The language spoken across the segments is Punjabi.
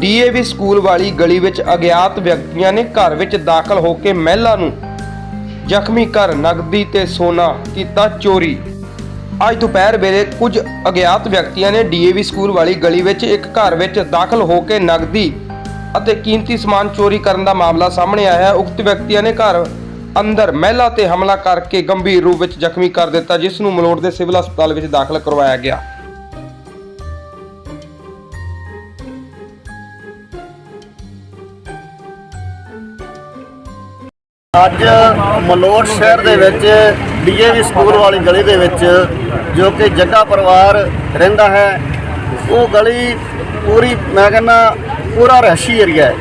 ਡੀਏਵੀ ਸਕੂਲ ਵਾਲੀ ਗਲੀ ਵਿੱਚ ਅਗਿਆਤ ਵਿਅਕਤੀਆਂ ਨੇ ਘਰ ਵਿੱਚ ਦਾਖਲ ਹੋ ਕੇ ਮਹਿਲਾ ਨੂੰ ਜ਼ਖਮੀ ਕਰ ਨਗਦੀ ਤੇ ਸੋਨਾ ਕੀਤਾ ਚੋਰੀ। ਅੱਜ ਦੁਪਹਿਰ ਵੇਲੇ ਕੁਝ ਅਗਿਆਤ ਵਿਅਕਤੀਆਂ ਨੇ ਡੀਏਵੀ ਸਕੂਲ ਵਾਲੀ ਗਲੀ ਵਿੱਚ ਇੱਕ ਘਰ ਵਿੱਚ ਦਾਖਲ ਹੋ ਕੇ ਨਗਦੀ ਅਤੇ ਕੀਮਤੀ ਸਮਾਨ ਚੋਰੀ ਕਰਨ ਦਾ ਮਾਮਲਾ ਸਾਹਮਣੇ ਆਇਆ ਹੈ। ਉਕਤ ਵਿਅਕਤੀਆਂ ਨੇ ਘਰ ਅੰਦਰ ਮਹਿਲਾ ਤੇ ਹਮਲਾ ਕਰਕੇ ਗੰਭੀਰ ਰੂਪ ਵਿੱਚ ਜ਼ਖਮੀ ਕਰ ਦਿੱਤਾ, ਜਿਸ ਨੂੰ ਮਲੋਟ ਦੇ ਸਿਵਲ ਹਸਪਤਾਲ ਵਿੱਚ ਦਾਖਲ ਕਰਵਾਇਆ ਗਿਆ। ਅੱਜ ਮਲੋਟ ਸ਼ਹਿਰ ਦੇ ਵਿੱਚ ਡੀਏਵੀ ਸਕੂਲ ਵਾਲੀ ਗਲੀ ਦੇ ਵਿੱਚ ਜੋ ਕਿ ਜੱਗਾ ਪਰਿਵਾਰ ਰਹਿੰਦਾ ਹੈ, ਉਹ ਗਲੀ ਪੂਰੀ ਮੈਂ ਕਹਿੰਦਾ ਪੂਰਾ ਰਹਿਸ਼ੀ ਏਰੀਆ ਹੈ।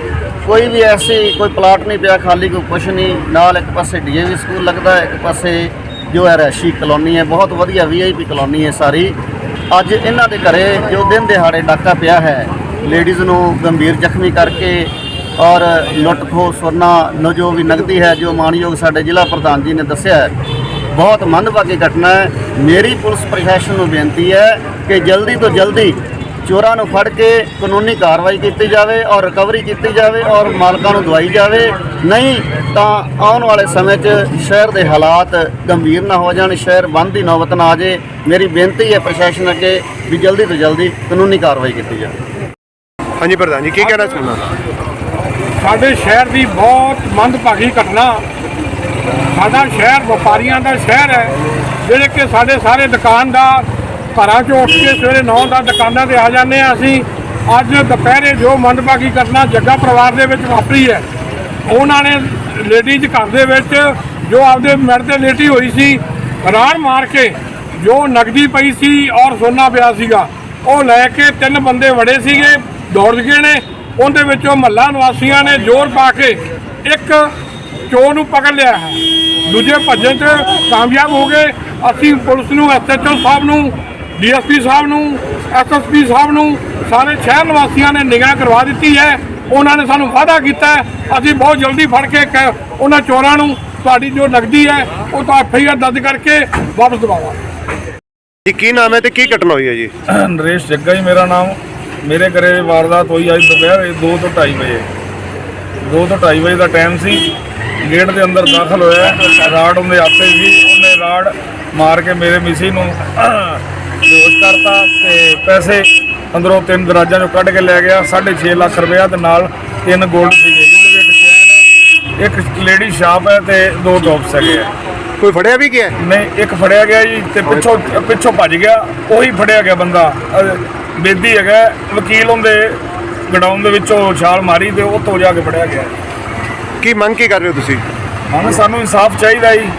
ਕੋਈ ਵੀ ਐਸੀ ਕੋਈ ਪਲਾਟ ਨਹੀਂ ਪਿਆ, ਖਾਲੀ ਕੋਈ ਕੁਛ ਨਹੀਂ। ਨਾਲ ਇੱਕ ਪਾਸੇ ਡੀਏਵੀ ਸਕੂਲ ਲੱਗਦਾ ਹੈ, ਇੱਕ ਪਾਸੇ ਜੋ ਹੈ ਰਹਿਸ਼ੀ ਕਲੋਨੀ ਹੈ। ਬਹੁਤ ਵਧੀਆ ਵੀਆਈਪੀ ਕਲੋਨੀ ਹੈ ਸਾਰੀ। ਅੱਜ ਇਹਨਾਂ ਦੇ ਘਰੇ ਜੋ ਦਿਨ ਦਿਹਾੜੇ ਡਾਕਾ ਪਿਆ ਹੈ, ਲੇਡੀਜ਼ ਨੂੰ ਗੰਭੀਰ ਜ਼ਖਮੀ ਕਰਕੇ ਔਰ ਲੁੱਟ ਖੋਹ ਸੋਨਾ ਨੂੰ ਜੋ ਵੀ ਨਗਦੀ ਹੈ, ਜੋ ਮਾਨਯੋਗ ਸਾਡੇ ਜ਼ਿਲ੍ਹਾ ਪ੍ਰਧਾਨ ਜੀ ਨੇ ਦੱਸਿਆ ਹੈ, ਬਹੁਤ ਮੰਦਭਾਗੀ ਘਟਨਾ ਹੈ। ਮੇਰੀ ਪੁਲਿਸ ਪ੍ਰਸ਼ਾਸਨ ਨੂੰ ਬੇਨਤੀ ਹੈ ਕਿ ਜਲਦੀ ਤੋਂ ਜਲਦੀ ਚੋਰਾਂ ਨੂੰ ਫੜ ਕੇ ਕਾਨੂੰਨੀ ਕਾਰਵਾਈ ਕੀਤੀ ਜਾਵੇ ਔਰ ਰਿਕਵਰੀ ਕੀਤੀ ਜਾਵੇ ਔਰ ਮਾਲਕਾਂ ਨੂੰ ਦਵਾਈ ਜਾਵੇ। ਨਹੀਂ ਤਾਂ ਆਉਣ ਵਾਲੇ ਸਮੇਂ 'ਚ ਸ਼ਹਿਰ ਦੇ ਹਾਲਾਤ ਗੰਭੀਰ ਨਾ ਹੋ ਜਾਣ, ਸ਼ਹਿਰ ਬੰਦ ਦੀ ਨੌਬਤ ਨਾ ਆ ਜੇ ਮੇਰੀ ਬੇਨਤੀ ਹੈ ਪ੍ਰਸ਼ਾਸਨ ਅੱਗੇ ਵੀ ਜਲਦੀ ਤੋਂ ਜਲਦੀ ਕਾਨੂੰਨੀ ਕਾਰਵਾਈ ਕੀਤੀ ਜਾਵੇ। ਹਾਂਜੀ ਪ੍ਰਧਾਨ ਜੀ, ਕੀ ਕਹਿਣਾ ਚਾਹੁੰਦਾ ਸਾਡੇ ਸ਼ਹਿਰ ਦੀ ਬਹੁਤ ਮੰਦਭਾਗੀ ਘਟਨਾ। ਸਾਡਾ ਸ਼ਹਿਰ ਵਪਾਰੀਆਂ ਦਾ ਸ਼ਹਿਰ ਹੈ। ਜਿਹੜੇ ਕਿ ਸਾਡੇ ਸਾਰੇ ਦੁਕਾਨਦਾਰ ਘਰਾਂ 'ਚੋਂ ਉੱਠ ਕੇ ਸਵੇਰੇ 9 ਦਾ ਦੁਕਾਨਾਂ ਤੇ ਆ ਜਾਂਦੇ ਆ ਅਸੀਂ। ਅੱਜ ਦੁਪਹਿਰੇ ਜੋ ਮੰਦਭਾਗੀ ਘਟਨਾ ਜੱਗਾ ਪਰਿਵਾਰ ਦੇ ਵਿੱਚ ਵਾਪਰੀ ਹੈ, ਉਹਨਾਂ ਨੇ ਲੇਡੀਜ਼ ਘਰ ਦੇ ਵਿੱਚ ਜੋ ਆਪਦੇ ਮੈਡ ਤੇ ਲੇਟੀ ਹੋਈ ਸੀ, ਰਾੜ ਮਾਰ ਕੇ ਜੋ ਨਗਦੀ ਪਈ ਸੀ ਔਰ ਸੋਨਾ ਪਿਆ ਸੀਗਾ, ਉਹ ਲੈ ਕੇ ਤਿੰਨ ਬੰਦੇ ਵੜੇ ਸੀਗੇ, ਦੌੜ ਗਏ ਨੇ। ਉਹਦੇ ਵਿੱਚੋਂ ਮਹੱਲਾ ਨਿਵਾਸੀਆਂ ਨੇ ਜ਼ੋਰ ਪਾ ਕੇ ਇੱਕ ਚੋਰ ਨੂੰ ਪਕੜ ਲਿਆ ਹੈ। ਦੂਜੇ ਭੱਜਣ 'ਚ ਕਾਮਯਾਬ ਹੋ ਗਏ। ਅਸੀਂ ਪੁਲਿਸ ਨੂੰ ਐਸਐਚਓ ਸਾਹਿਬ ਨੂੰ ਡੀਐਸਪੀ ਸਾਹਿਬ ਨੂੰ ਐਸਐਸਪੀ ਸਾਹਿਬ ਨੂੰ ਸਾਰੇ ਸ਼ਹਿਰ ਨਿਵਾਸੀਆਂ ਨੇ ਨਿਗਾਹ ਕਰਵਾ ਦਿੱਤੀ ਹੈ। ਉਹਨਾਂ ਨੇ ਸਾਨੂੰ ਵਾਅਦਾ ਕੀਤਾ ਅਸੀਂ ਬਹੁਤ ਜਲਦੀ ਫੜ ਕੇ ਕ- ਉਹਨਾਂ ਚੋਰਾਂ ਨੂੰ ਤੁਹਾਡੀ ਜੋ ਨਗਦੀ ਹੈ ਉਹ ਤਾਂ ਐਫਆਈਆਰ ਦਰਜ ਕਰਕੇ ਵਾਪਸ ਦਿਵਾਵਾਂਗੇ। ਜੀ ਕੀ ਨਾਮ ਹੈ ਤੇ ਕੀ ਘਟਨਾ ਹੋਈ ਹੈ ਜੀ? ਨਰੇਸ਼ ਜੱਗਾ ਹੀ ਮੇਰਾ ਨਾਮ। ਮੇਰੇ ਘਰੇ ਵਾਰਦਾਤ ਹੋਈ ਅੱਜ ਦੁਪਹਿਰ 2 ਤੋਂ 2:30 ਵਜੇ। 2 ਤੋਂ 2:30 ਵਜੇ ਦਾ ਟਾਈਮ ਸੀ। ਗੇਟ ਦੇ ਅੰਦਰ ਦਾਖਲ ਹੋਇਆ ਰਾੜ ਉਹਦੇ ਹੱਥੇ ਸੀ। ਉਹਨੇ ਰਾੜ ਮਾਰ ਕੇ ਮੇਰੇ ਮਿਸੀ ਨੂੰ ਬੇਹੋਸ਼ ਕਰਤਾ ਤੇ ਪੈਸੇ ਅੰਦਰੋਂ ਤਿੰਨ ਦਰਾਜਾਂ ਚੋਂ ਕੱਢ ਕੇ ਲੈ ਗਿਆ। 6.5 ਲੱਖ ਰੁਪਇਆ ਤੇ ਨਾਲ ਤਿੰਨ ਗੋਲਡ ਸੀਗੇ। ਜਿਹਦੇ ਵਿੱਚ ਚੈਨ ਇੱਕ ਲੇਡੀ ਸ਼ਾਪ ਹੈ ਤੇ ਦੋ ਟੌਪਸ ਹੈਗੇ ਕੋਈ ਫੜਿਆ ਵੀ ਗਿਆ? ਨਹੀਂ ਇੱਕ ਫੜਿਆ ਗਿਆ ਜੀ ਤੇ ਪਿੱਛੋਂ ਪਿੱਛੋਂ ਭੱਜ ਗਿਆ। ਉਹੀ ਫੜਿਆ ਗਿਆ ਬੰਦਾ। ਬੇਦੀ ਹੈਗਾ ਵਕੀਲ ਉਹਦੇ ਗਡਾਊਨ ਦੇ ਵਿੱਚੋਂ ਛਾਲ ਮਾਰੀ ਤੇ ਉੱਥੋਂ ਜਾ ਕੇ ਫੜਿਆ ਗਿਆ। ਕੀ ਮੰਗ ਕੀ ਕਰ ਰਹੇ ਹੋ ਤੁਸੀਂ? ਹਾਂ ਸਾਨੂੰ ਇਨਸਾਫ ਚਾਹੀਦਾ ਜੀ।